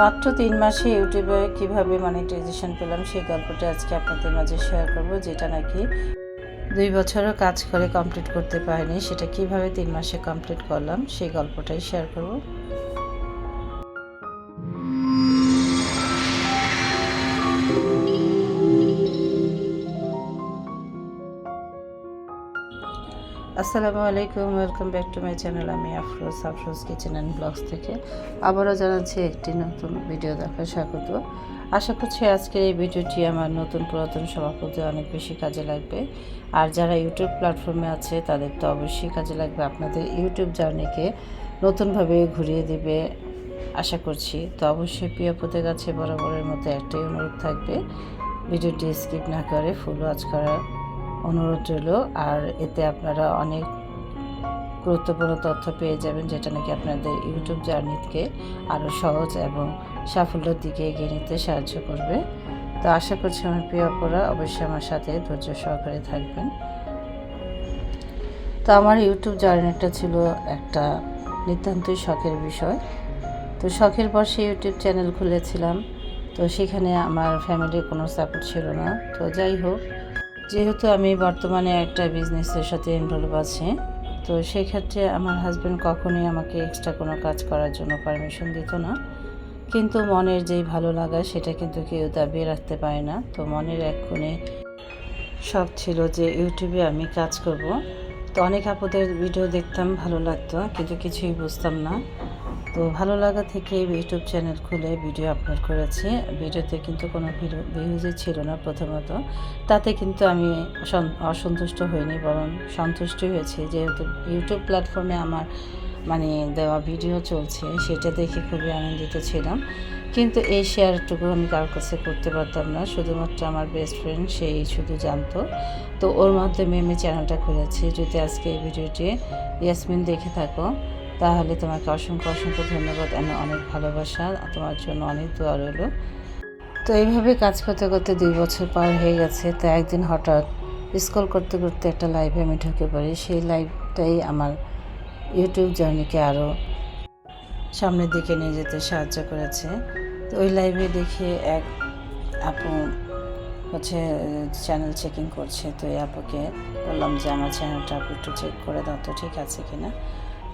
মাত্র তিন মাসে ইউটিউবে কীভাবে মনিটাইজেশন পেলাম, সেই গল্পটা আজকে আপনাদের মাঝে শেয়ার করব, যেটা নাকি দুই বছরও কাজ করে কমপ্লিট করতে পারিনি, সেটা কীভাবে তিন মাসে কমপ্লিট করলাম, সেই গল্পটাই শেয়ার করব। আসসালামু আলাইকুম, welcome back to my channel. আমি Afroz Afroz kitchen and blogs থেকে। আবারও জানাচ্ছি একটি নতুন ভিডিও দেখার স্বাগত। আশা করছি আজকের এই ভিডিওটি আমার নতুন পুরাতন সভাপতি অনেক বেশি কাজে লাগবে। আর যারা ইউটিউব প্ল্যাটফর্মে আছে, তাদের তো অবশ্যই কাজে লাগবে। আপনাদের ইউটিউব জার্নিকে নতুনভাবে ঘুরিয়ে দেবে, আশা করছি। তো অবশ্যই প্রিয়পদের কাছে বরাবরের মতো একটাই অনুরোধ থাকবে, ভিডিওটি স্কিপ না করে ফুল ওয়াচ করার অনুরোধ রইল, আর এতে আপনারা অনেক গুরুত্বপূর্ণ তথ্য পেয়ে যাবেন, যেটা নাকি আপনাদের ইউটিউব জার্নিকে আরও সহজ এবং সাফল্যের দিকে এগিয়ে নিতে সাহায্য করবে। তো আশা করছি আমার প্রিয় অপরা অবশ্যই আমার সাথে ধৈর্য সহকারে থাকবেন। তো আমার ইউটিউব জার্নিটা ছিল একটা নিতান্তই শখের বিষয়। তো শখের বসে ইউটিউব চ্যানেল খুলেছিলাম, তো সেখানে আমার ফ্যামিলির কোনো সাপোর্ট ছিল না। তো যাই হোক যেহেতু আমি বর্তমানে একটা বিজনেসের সাথে ইনভলভ আছি, তো সেই ক্ষেত্রে আমার হাজব্যান্ড কখনোই আমাকে এক্সট্রা কোনো কাজ করার জন্য পারমিশন দিত না। কিন্তু মনের যেই ভালো লাগা, সেটা কিন্তু কেউ দাবিয়ে রাখতে পারে না। তো মনের এক কোণে শখ ছিল যে ইউটিউবে আমি কাজ করব। তো অনেক আপুদের ভিডিও দেখতাম, ভালো লাগতো। কিন্তু কিছুই বুঝতাম না। তো ভালো লাগা থেকে ইউটিউব চ্যানেল খুলে ভিডিও আপলোড করেছি। ভিডিওতে কিন্তু কোনো ভিউজই ছিল না প্রথমত। তাতে কিন্তু আমি অসন্তুষ্ট হইনি, বরং সন্তুষ্ট হয়েছি। যেহেতু ইউটিউব প্ল্যাটফর্মে আমার মানে দেওয়া ভিডিও চলছে, সেটা দেখে খুবই আনন্দিত ছিলাম। কিন্তু এই শেয়ারটুকু আমি কারোর কাছে করতে পারতাম না। শুধুমাত্র আমার বেস্ট ফ্রেন্ড সেই শুধু জানতো। তো ওর মাধ্যমে আমি চ্যানেলটা খুলেছি। যদি আজকে এই ভিডিওটি ইয়াসমিন দেখে থাকো তাহলে তোমাকে অসংখ্য অসংখ্য ধন্যবাদ, আমি অনেক ভালোবাসা, তোমার জন্য অনেক দোয়া রইল। তো এইভাবে কাজ করতে করতে দুই বছর পার হয়ে গেছে, তো একদিন হঠাৎ স্ক্রল করতে করতে একটা লাইভে আমি ঢুকে পড়ি, সেই লাইভটাই আমার ইউটিউব জার্নিকে আরও সামনের দিকে নিয়ে যেতে সাহায্য করেছে। তো ওই লাইভে দেখে এক আপু হচ্ছে চ্যানেল চেকিং করছে, তো এই আপুকে বললাম যে, আমার চ্যানেলটা আপু একটু চেক করে দাও তো, ঠিক আছে কিনা?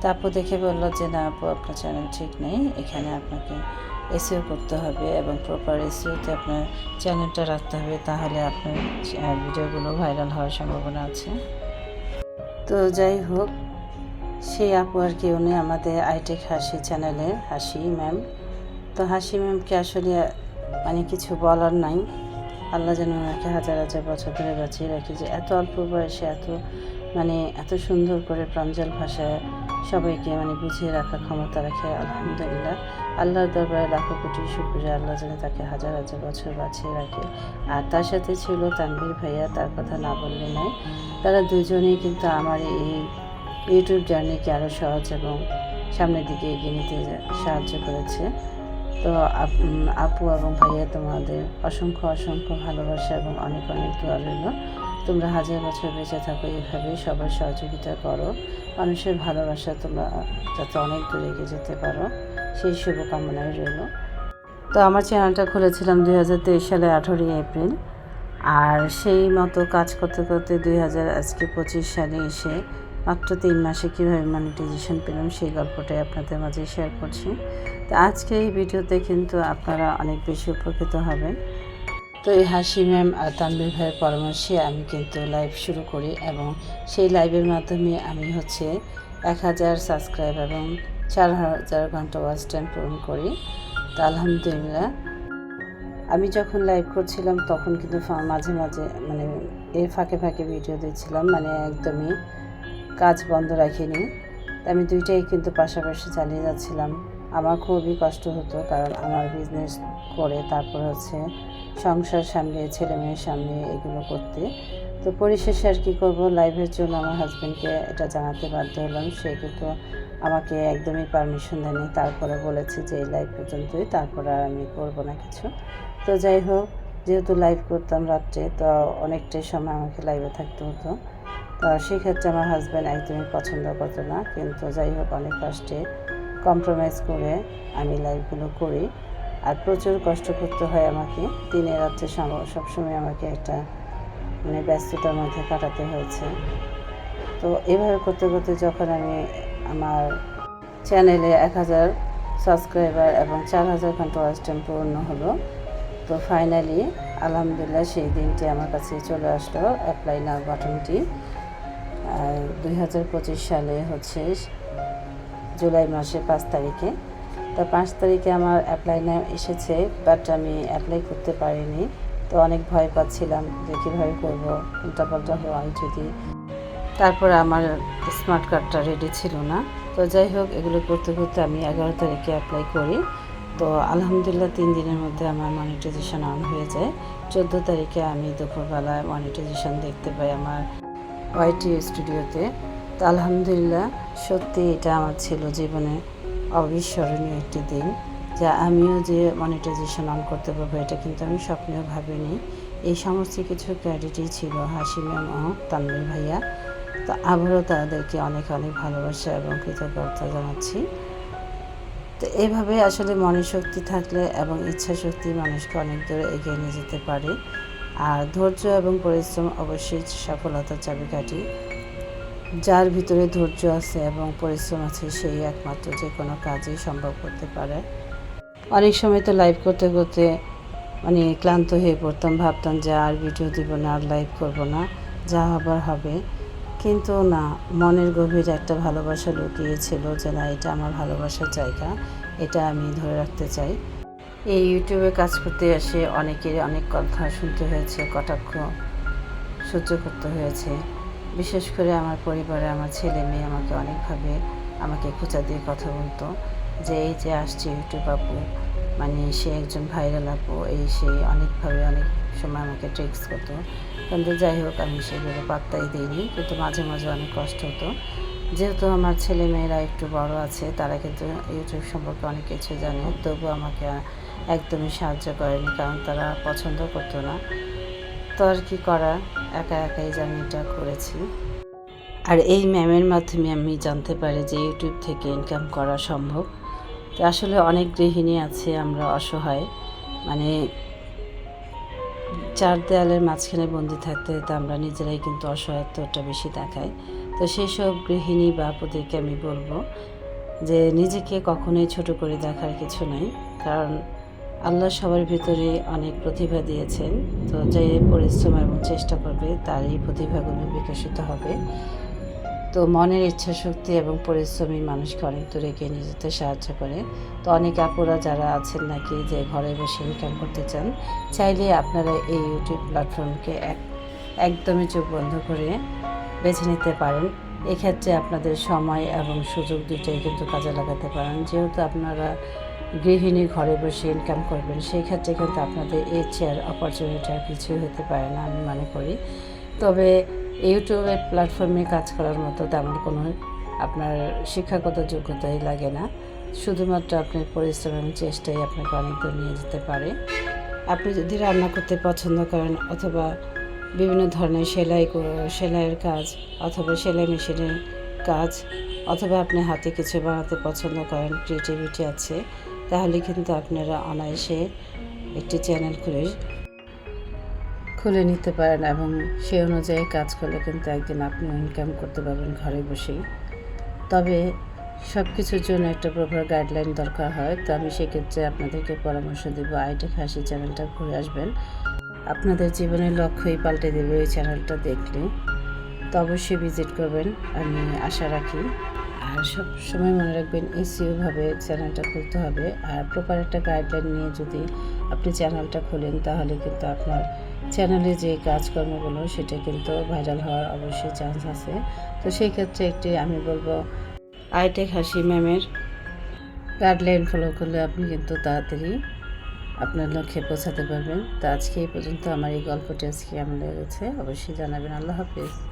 তা আপু দেখে বলল যে, না আপু, আপনার চ্যানেল ঠিক নেই। এখানে আপনাকে এসিও করতে হবে এবং প্রপার এসিওতে আপনার চ্যানেলটা রাখতে হবে। তাহলে আপনার ভিডিওগুলো ভাইরাল হওয়ার সম্ভাবনা আছে। তো যাই হোক, সেই আপু আর কি উনি আমাদের আইটেক হাসি চ্যানেলের হাসি ম্যাম তো হাসি ম্যামকে আসলে মানে কিছু বলার নাই। আল্লাহ যেন ওনাকে হাজার হাজার বছর ধরে বাঁচিয়ে রাখি যে, এত অল্প বয়সে এত মানে এত সুন্দর করে প্রাঞ্জল ভাষায় সবাইকে মানে বুঝিয়ে রাখার ক্ষমতা রাখে, আলহামদুলিল্লাহ। আল্লাহর দরবারে লাখো কোটি শুক্রিয়া, আল্লাহ যেন তাকে হাজার হাজার বছর বাঁচিয়ে রাখে। আর তার সাথে ছিল তানভীর ভাইয়া, তার কথা না বললে নয়। তারা দুজনেই কিন্তু আমার এই ইউটিউব জার্নিকে আরও সহজ এবং সামনের দিকে এগিয়ে নিতে সাহায্য করেছে। তো আপু এবং ভাইয়া তোমাদের অসংখ্য অসংখ্য ভালোবাসা এবং অনেক অনেক দোয়া রইল। তোমরা হাজার বছর বেঁচে থাকো এইভাবেই সবার সহযোগিতা করো। মানুষের ভালোবাসা তোমরা যাতে অনেক দূরে এগিয়ে যেতে পারো। সেই শুভকামনাই রইল। তো আমার চ্যানেলটা খুলেছিলাম দুই হাজার তেইশ সালে আঠেরোই এপ্রিল। আর সেই মতো কাজ করতে করতে দুই হাজার আজকে পঁচিশ সালে এসে মাত্র তিন মাসে কীভাবে মনিটাইজেশন পেলাম, সেই গল্পটাই আপনাদের মাঝে শেয়ার করছি। তো আজকে এই ভিডিওতে কিন্তু আপনারা অনেক বেশি উপকৃত হবেন। তো এই হাসি ম্যাম আর তানবীর ভাইয়ের পরামর্শে আমি কিন্তু লাইভ শুরু করি এবং সেই লাইভের মাধ্যমে আমি হচ্ছে এক হাজার সাবস্ক্রাইব এবং চার হাজার ঘণ্টা ওয়াচ টাইম পূরণ করি। তো আলহামদুলিল্লাহ। আমি যখন লাইভ করছিলাম তখন কিন্তু মাঝে মাঝে মানে এর ফাঁকে ফাঁকে ভিডিও দিচ্ছিলাম মানে একদমই কাজ বন্ধ রাখিনি। আমি দুইটাই কিন্তু পাশাপাশি চালিয়ে যাচ্ছিলাম। আমার খুবই কষ্ট হতো কারণ আমার বিজনেস করে তারপর হচ্ছে সংসার সামনে, ছেলে মেয়ের সামনে এগুলো করতে। তো পরিশেষে আর কী করব লাইভের জন্য আমার হাজব্যান্ডকে এটা জানাতে বাধ্য হলাম। সে কিন্তু আমাকে একদমই পারমিশন দেয়নি। তারপরে বলেছে যে, এই লাইভ পর্যন্তই, তারপর আর আমি করব না কিছু। তো যাই হোক, যেহেতু লাইভ করতাম রাত্রে, তো অনেকটাই সময় আমাকে লাইভে থাকতে হতো। তো সেক্ষেত্রে আমার হাজব্যান্ড একদমই পছন্দ করতো না। কিন্তু যাই হোক, অনেক কষ্টে কম্প্রোমাইজ করে আমি লাইভগুলো করি। আর প্রচুর কষ্ট করতে হয় আমাকে। দিনে রাত্রে সম- সবসময় আমাকে একটা মানে ব্যস্ততার মধ্যে কাটাতে হয়েছে। তো এভাবে করতে করতে যখন আমি আমার চ্যানেলে এক হাজার সাবস্ক্রাইবার এবং চার হাজার ঘণ্টা ওয়াচ টাইম পূর্ণ হলো, তো ফাইনালি আলহামদুলিল্লাহ সেই দিনটি আমার কাছে চলে আসলো অ্যাপ্লাই নাও বাটনটি দুই হাজার পঁচিশ সালে হচ্ছে জুলাই মাসে পাঁচ তারিখে। তো পাঁচ তারিখে আমার অ্যাপ্লাই নাও এসেছে বাট আমি অ্যাপ্লাই করতে পারিনি। তো অনেক ভয় পাচ্ছিলাম যে কীভাবে করব, উল্টাপাল্টা হয় যদি। তারপর আমার স্মার্ট কার্ডটা রেডি ছিল না। তো যাই হোক, এগুলো করতে করতে আমি এগারো তারিখে অ্যাপ্লাই করি। তো আলহামদুলিল্লাহ তিন দিনের মধ্যে আমার মনিটাইজেশন অন হয়ে যায়। চোদ্দ তারিখে আমি দুপুরবেলায় মনিটাইজেশন দেখতে পাই আমার ওয়াইটি স্টুডিওতে তো আলহামদুলিল্লাহ সত্যি এটা আমার ছিল জীবনে অবিস্মরণীয় একটি দিন, যা আমিও যে মনিটাইজেশন অন করতে পারব এটা কিন্তু আমি স্বপ্নেও ভাবিনি। এই সমস্ত কিছু ক্রেডিটই ছিল হাসিম ও তানভীর ভাইয়া। তো আবারও তাদেরকে অনেক অনেক ভালোবাসা এবং কৃতজ্ঞতা জানাচ্ছি। তো এইভাবে আসলে মনের শক্তি থাকলে এবং ইচ্ছা শক্তি মানুষকে অনেক দূরে এগিয়ে নিয়ে যেতে পারে। আর ধৈর্য এবং পরিশ্রম অবশ্যই সফলতার চাবিকাঠি। যার ভিতরে ধৈর্য আছে এবং পরিশ্রম আছে, সেই একমাত্র যে কোনো কাজই সম্ভব করতে পারে। অনেক সময় তো লাইভ করতে করতে মানে ক্লান্ত হয়ে পড়তাম, ভাবতাম যে আর ভিডিও দিব না, আর লাইভ করব না, যা হবার হবে। কিন্তু না, মনের গভীর একটা ভালোবাসা লুকিয়েছিল যে না, এটা আমার ভালোবাসার জায়গা, এটা আমি ধরে রাখতে চাই। এই ইউটিউবে কাজ করতে এসে অনেকের অনেক কথা শুনতে হয়েছে, কটাক্ষ সহ্য করতে হয়েছে। বিশেষ করে আমার পরিবারে আমার ছেলে মেয়ে আমাকে অনেকভাবে আমাকে খোঁচা দিয়ে কথা বলতো যে, এই যে আসছে ইউটিউব আপু মানে সে একজন ভাইরাল আপু, এই সেই অনেকভাবে অনেক সময় আমাকে ট্রিক্স করতো। কিন্তু যাই হোক, আমি সেগুলো পাত্তাই দিইনি, কিন্তু মাঝে মাঝে অনেক কষ্ট হতো। যেহেতু আমার ছেলে মেয়েরা একটু বড় আছে, তারা কিন্তু ইউটিউব সম্পর্কে অনেক কিছু জানে তবু আমাকে একদমই সাহায্য করেনি, কারণ তারা পছন্দ করতো না। তো আর কি করা একা একাই জানি এটা করেছি। আর এই ম্যামের মাধ্যমে আমি জানতে পারি যে ইউটিউব থেকে ইনকাম করা সম্ভব। তো আসলে অনেক গৃহিণী আছে, আমরা অসহায়। মানে চার দেয়ালের মাঝখানে বন্দি থাকতে তো আমরা নিজেরাই কিন্তু অসহায়ত্বটা বেশি দেখাই। তো সেই সব গৃহিণী বা আপুদেরকে আমি বলব যে নিজেকে কখনোই ছোট করে দেখার কিছু নাই। কারণ আল্লাহ সবার ভিতরে অনেক প্রতিভা দিয়েছেন। তো যে পরিশ্রম এবং চেষ্টা করবে, তার এই প্রতিভাগুলো বিকশিত হবে। তো মনের ইচ্ছা শক্তি এবং পরিশ্রমী মানুষকে অনেক দূরে এগিয়ে নিয়ে যেতে সাহায্য করে। তো অনেক আপুরা যারা আছেন নাকি যে ঘরে বসে ইনকাম করতে চান, চাইলে আপনারা এই ইউটিউব প্ল্যাটফর্মকে এক, একদমই চোখ বন্ধ করে বেছে নিতে পারেন। এক্ষেত্রে আপনাদের সময় এবং সুযোগ দুটোই কিন্তু কাজে লাগাতে পারেন। যেহেতু আপনারা গৃহিণী ঘরে বসে ইনকাম করবেন সেই ক্ষেত্রে কিন্তু আপনাদের এই চেয়ার অপরচুনিটি আর কিছুই হতে পারে না আমি মনে করি। তবে ইউটিউবের প্ল্যাটফর্মে কাজ করার মতো তেমন কোনো আপনার শিক্ষাগত যোগ্যতাই লাগে না। শুধুমাত্র আপনার পরিশ্রম এবং চেষ্টাই আপনাকে অনেক দূর নিয়ে যেতে পারে। আপনি যদি রান্না করতে পছন্দ করেন অথবা বিভিন্ন ধরনের সেলাই সেলাইয়ের কাজ অথবা সেলাই মেশিনের কাজ অথবা আপনি হাতে কিছু বানাতে পছন্দ করেন ক্রিয়েটিভিটি আছে তাহলে কিন্তু আপনারা অনায়াসে একটি চ্যানেল খুলে খুলে নিতে পারেন এবং সেই অনুযায়ী কাজ করলে কিন্তু একদিন আপনি ইনকাম করতে পারবেন ঘরে বসেই। তবে সব কিছুর জন্য একটা প্রপার গাইডলাইন দরকার হয়, তো আমি সেক্ষেত্রে আপনাদেরকে পরামর্শ দেব আইটি খাসি চ্যানেলটা ঘুরে আসবেন। আপনাদের জীবনের লক্ষ্যই পাল্টে দেবে ওই চ্যানেলটা দেখলে। তো অবশ্যই ভিজিট করবেন, আমি আশা রাখি। আর সব সময় মনে রাখবেন এসিওভাবে চ্যানেলটা খুলতে হবে। আর প্রপার একটা গাইডলাইন নিয়ে যদি আপনি চ্যানেলটা খোলেন, তাহলে কিন্তু আপনার চ্যানেলে যে কাজকর্মগুলো, সেটা কিন্তু ভাইরাল হওয়ার অবশ্যই চান্স আছে। তো সেই ক্ষেত্রে একটি আমি বলব, আইটেক হাসি ম্যামের গাইডলাইন ফলো করলে আপনি কিন্তু তাড়াতাড়ি আপনার লক্ষ্যে পৌঁছাতে পারবেন। তো আজকে এই পর্যন্ত আমার এই গল্পটি আজকে কেমন লেগেছে অবশ্যই জানাবেন। আল্লাহ হাফিজ।